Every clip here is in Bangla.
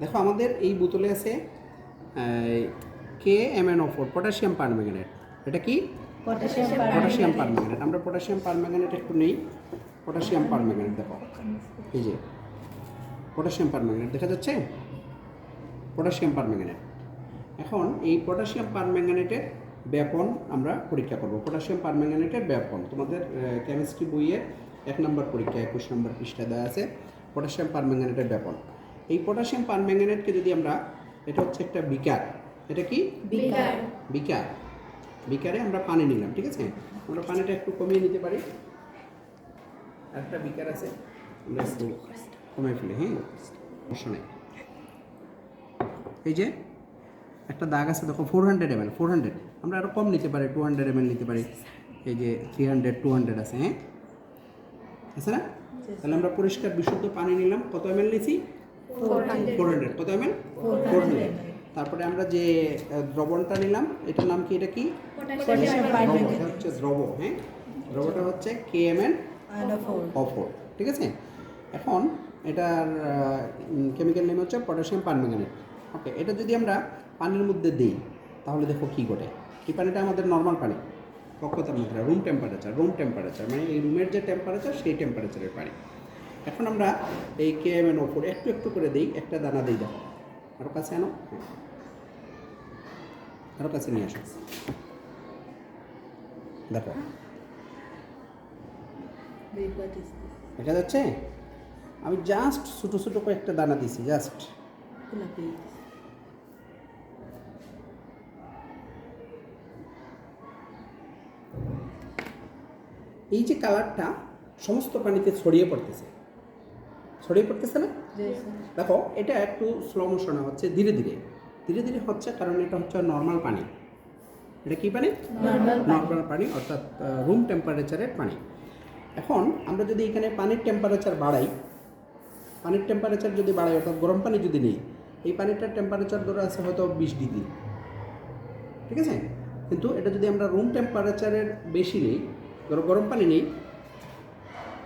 দেখো আমাদের এই বোতলে আছে K M N O four potassium permanganate এটা কি? পটাশিয়াম পারম্যাঙ্গানেট আমরা পটাশিয়াম পারম্যাঙ্গানেট একটু নেই। পটাশিয়াম পারম্যাঙ্গানেট দেখো। এই যে পটাশিয়াম পারম্যাঙ্গানেট দেখা যাচ্ছে? পটাশিয়াম পারম্যাঙ্গানেট এখন এই পটাশিয়াম পারম্যাঙ্গানেটের ব্যাপন আমরা পরীক্ষা করব। পটাশিয়াম পারম্যাঙ্গানেটের ব্যাপন। তোমাদের কেমিস্ট্রি বইয়ের এক নম্বর পরীক্ষা একুশ নম্বর পৃষ্ঠা দেওয়া আছে। পটাশিয়াম পারম্যাঙ্গানেটের ব্যাপন। এই পটাশিয়াম পারম্যাঙ্গানেটকে যদি আমরা এটা হচ্ছে একটা বিকার। এটা কি? বিকার। বিকার। বিকারে আমরা পানি নিলাম ঠিক আছে? আমরা পানিটা একটু কমিয়ে নিতে পারি। একটা বিকার আছে। আমরা একটু কমিয়ে ফেলি হ্যাঁ? সমস্যা নেই। এই যে একটা দাগ আছে দেখো four hundred M L four hundred আমরা আরও কম নিতে পারি টু হান্ড্রেড এম এল নিতে পারি। এই যে থ্রি হান্ড্রেড টু হান্ড্রেড আছে হ্যাঁ? আছে না? তাহলে আমরা পরিষ্কার বিশুদ্ধ পানি নিলাম। কত এম এল নিয়েছি ফোর হান্ড্রেড কত এম এল ফোর হান্ড্রেড তারপরে আমরা যে দ্রবণটা নিলাম এটার নাম কি এটা কি? হচ্ছে দ্রব হ্যাঁ? দ্রবটা হচ্ছে কে এম এন অফোর ঠিক আছে? এখন এটার কেমিক্যাল নেম হচ্ছে পটাশিয়াম পারম্যাঙ্গানেট ওকে এটা যদি আমরা পানির মধ্যে দিই তাহলে দেখো কী ঘটে? এই পানিটা আমাদের নর্মাল পানি। কক্ষ তাপমাত্রা রুম টেম্পারেচার রুম টেম্পারেচার মানে এই রুমের যে টেম্পারেচার সেই টেম্পারেচারের পানি। এখন আমরা এই কে এন ওপর একটু একটু করে দিই, একটা দানা দিই, দেখো। আরও কাছে আনো? হ্যাঁ। আরও কাছে নিয়ে আসো। দেখো। দেখা যাচ্ছে? আমি জাস্ট ছোটো ছোটো কয়েকটা দানা দিছি জাস্ট এই যে কালারটা সমস্ত পানিতে ছড়িয়ে পড়তেছে। ছড়িয়ে পড়তেছে না? দেখো এটা একটু স্লো মোশনে হচ্ছে ধীরে ধীরে। ধীরে ধীরে হচ্ছে কারণ এটা হচ্ছে নর্মাল পানি। এটা কী পানি? নর্মাল নর্মাল পানি অর্থাৎ রুম টেম্পারেচারের পানি। এখন আমরা যদি এখানে পানির টেম্পারেচার বাড়াই পানির টেম্পারেচার যদি বাড়াই অর্থাৎ গরম পানি যদি নিই এই পানিটার টেম্পারেচার ধরে আছে হয়তো বিশ ডিগ্রি। ঠিক আছে? কিন্তু এটা যদি আমরা রুম টেম্পারেচারের বেশি নিই ধরো গরম পানি নেই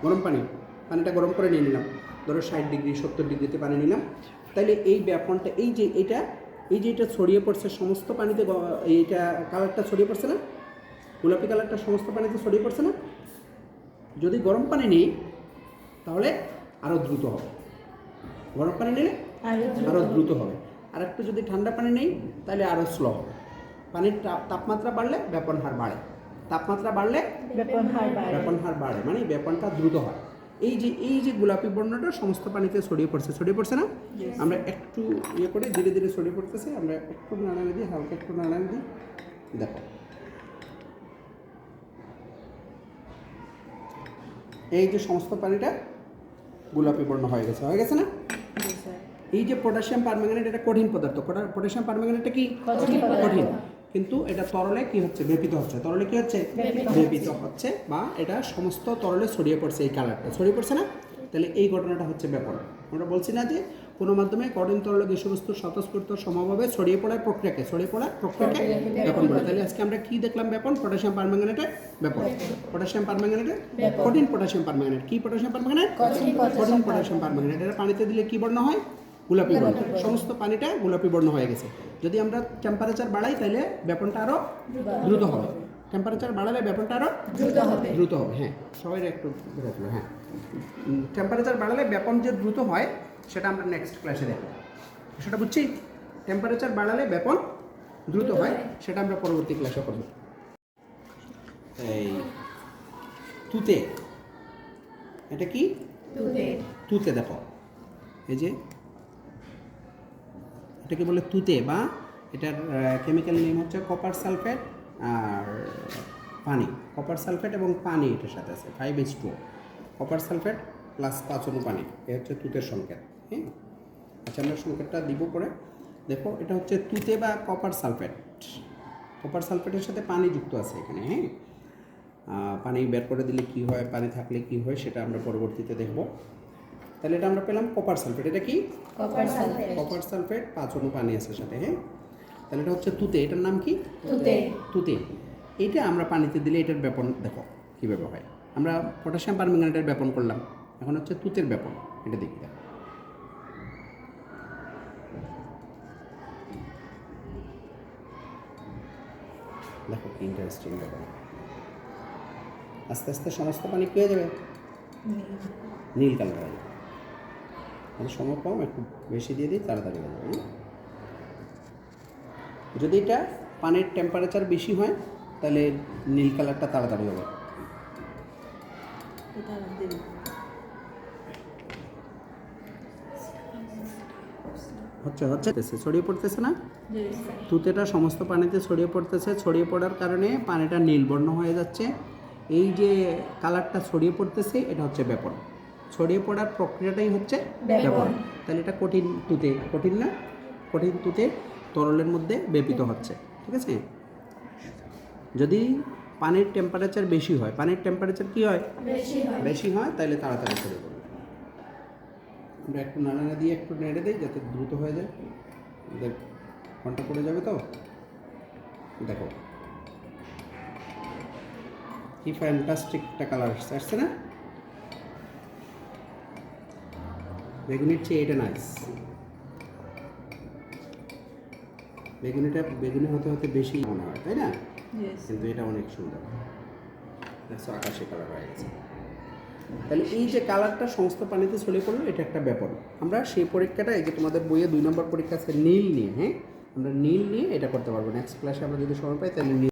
গরম পানি পানিটা গরম করে নিয়ে নিলাম। ধরো ষাট ডিগ্রি সত্তর ডিগ্রিতে পানি নিলাম। তাহলে এই ব্যাপনটা এই যে এটা এই যে এটা ছড়িয়ে পড়ছে সমস্ত পানিতে এইটা কালারটা ছড়িয়ে পড়ছে না? গোলাপি কালারটা সমস্ত পানিতে ছড়িয়ে পড়ছে না? যদি গরম পানি নিই তাহলে আরও দ্রুত হবে। গরম পানি নিলে আরও দ্রুত হবে। আর একটু যদি ঠান্ডা পানি নেই তাহলে আরও স্লো হবে। পানির তাপমাত্রা বাড়লে ব্যাপন হার বাড়ে। তাপমাত্রা বাড়লে ব্যাপন হার বাড়ে। ব্যাপন হার বাড়ে মানে ব্যাপনটা দ্রুত হয়। এই যে এই যে গোলাপি বর্ণটা সমস্ত পানিতে ছড়িয়ে পড়ছে ছড়িয়ে পড়ছে না? আমরা একটু ইয়ে করে ধীরে ধীরে ছড়িয়ে পড়তেছে আমরা একটু নাড়ানো দিই হালকা একটু নাড়ানো দিই দেখো। এই যে সমস্ত পানিটা গোলাপি বর্ণ হয়ে গেছে হয়ে গেছে না? এই যে পটাশিয়াম পারম্যাঙ্গানেট এটা কঠিন পদার্থ পটাশিয়াম পারম্যাঙ্গানেটটা কি? কঠিন কঠিন। কিন্তু এটা তরলে কি হচ্ছে? বেপিত হচ্ছে। তরলে কি হচ্ছে? বেপিত হচ্ছে। বা এটা সমস্ত তরলে ছড়িয়ে পড়ছে এই কালারটা ছড়িয়ে পড়ছে না? তাহলে এই ঘটনাটা হচ্ছে ব্যাপন আমরা বলছি না যে কোনো মাধ্যমে কঠিন তরলে বিষয়বস্তু স্বতঃস্ফূর্ত সমভাবে ছড়িয়ে পড়ার প্রক্রিয়াকে ছড়িয়ে পড়ার প্রক্রিয়াকে ব্যাপন বলে তাহলে আজকে আমরা কি দেখলাম ব্যাপন? পটাশিয়াম পারম্যাঙ্গানেটের ব্যাপন। পটাশিয়াম পারম্যাঙ্গানেটের কঠিন পটাশিয়াম পারম্যাঙ্গানেট। কি পটাশিয়াম পারম্যাঙ্গানেট? কঠিন পটাশিয়াম পারম্যাঙ্গানেট। এটা পানিতে দিলে কি বর্ণ হয়? গোলাপি বর্ণ। সমস্ত পানিটা গোলাপি বর্ণ হয়ে গেছে। যদি আমরা টেম্পারেচার বাড়াই তাহলে ব্যাপনটা আরও দ্রুত হবে। টেম্পারেচার বাড়ালে ব্যাপনটা আরও দ্রুত হবে। দ্রুত হবে হ্যাঁ। সবাই একটু রাখল হ্যাঁ। টেম্পারেচার বাড়ালে ব্যাপন যে দ্রুত হয় সেটা আমরা নেক্সট ক্লাসে দেখব। সেটা বুঝছি? টেম্পারেচার বাড়ালে ব্যাপন দ্রুত হয় সেটা আমরা পরবর্তী ক্লাসে করব। এই তুতে। এটা কি? তুতে দেখো। এই যে এটাকে বলে তুতে বা এটার কেমিক্যাল নেম হচ্ছে কপার সালফেট আর পানি। কপার সালফেট এবং পানি এটার সাথে আছে five H two copper sulphate plus পাঁচ অনু পানি, এ হচ্ছে তুতের সংকেত হ্যাঁ আচ্ছা আমরা সংকেতটা দিব পরে। দেখো, এটা হচ্ছে তুতে বা কপার সালফেট কপার সালফেটের সাথে পানি যুক্ত আছে এখানে হ্যাঁ পানি বের করে দিলে কি হয়, পানি থাকলে কি হয়, সেটা আমরা পরবর্তীতে দেখব। তাহলে এটা আমরা পেলাম কপার সালফেট এটা কি? কপার সালফেট কপার সালফেট পাঁচ অনু পানি আছে সাথে হ্যাঁ? তাহলে এটা হচ্ছে তুতে এটার নাম কি? তুতে। তুতে। এটা আমরা পানিতে দিলে এটার ব্যাপন দেখো কীভাবে হয়। আমরা পটাশিয়াম পারম্যাঙ্গানেটের ব্যাপন করলাম এখন হচ্ছে তুতের ব্যাপন এটা দেখতে দেখো কি ইন্টারেস্টিং ব্যাপার। আস্তে আস্তে সমস্ত পানি পেয়ে যাবে? নীল। কালার আমাদের সময় কম, একটু বেশি দিয়ে দিই, তাড়াতাড়ি হয়ে যাবে? যদি এটা পানির টেম্পারেচার বেশি হয়, তাহলে নীল কালারটা তাড়াতাড়ি হবে। হচ্ছে হচ্ছে ছড়িয়ে পড়তেছে না? তুতেটা সমস্ত পানিতে ছড়িয়ে পড়তেছে, ছড়িয়ে পড়ার কারণে পানিটা নীলবর্ণ হয়ে যাচ্ছে। এই যে কালারটা ছড়িয়ে পড়তেছে, এটা হচ্ছে ব্যাপন ছড়িয়ে পড়ার প্রক্রিয়াটাই হচ্ছে ব্যাপন। তাহলে এটা কঠিন তুতে কঠিন না কঠিন তুতে তরলের মধ্যে ব্যাপিত হচ্ছে ঠিক আছে? যদি পানির টেম্পারেচার বেশি হয় পানির টেম্পারেচার কি হয়? বেশি হয়। তাহলে তাড়াতাড়ি ছড়িয়ে পড়বে। আমরা একটু নাড়ানা দিয়ে একটু নেড়ে দিই যাতে দ্রুত হয়ে যায়। দেখ ঘণ্টা পড়ে যাবে তো। দেখো। কি ফ্যান্টাস্টিক একটা কালার আসছে আসছে না? বেগুনির চেয়ে এটা নাইস বেগুনিটা বেগুনি হতে হতে বেশি মনে হয় তাই না? কিন্তু এটা অনেক সুন্দর। দেখছ আকাশে কালার হয়ে গেছে। তাহলে এই যে কালারটা সমস্ত পানিতে ছড়িয়ে পড়ল এটা একটা ব্যাপার। আমরা সেই পরীক্ষাটা এই যে তোমাদের বইয়ে দুই নম্বর পরীক্ষা আছে নীল নিয়ে হ্যাঁ? আমরা নীল নিয়ে এটা করতে পারব। নেক্সট ক্লাসে আমরা যদি সময় পাই তাহলে নীল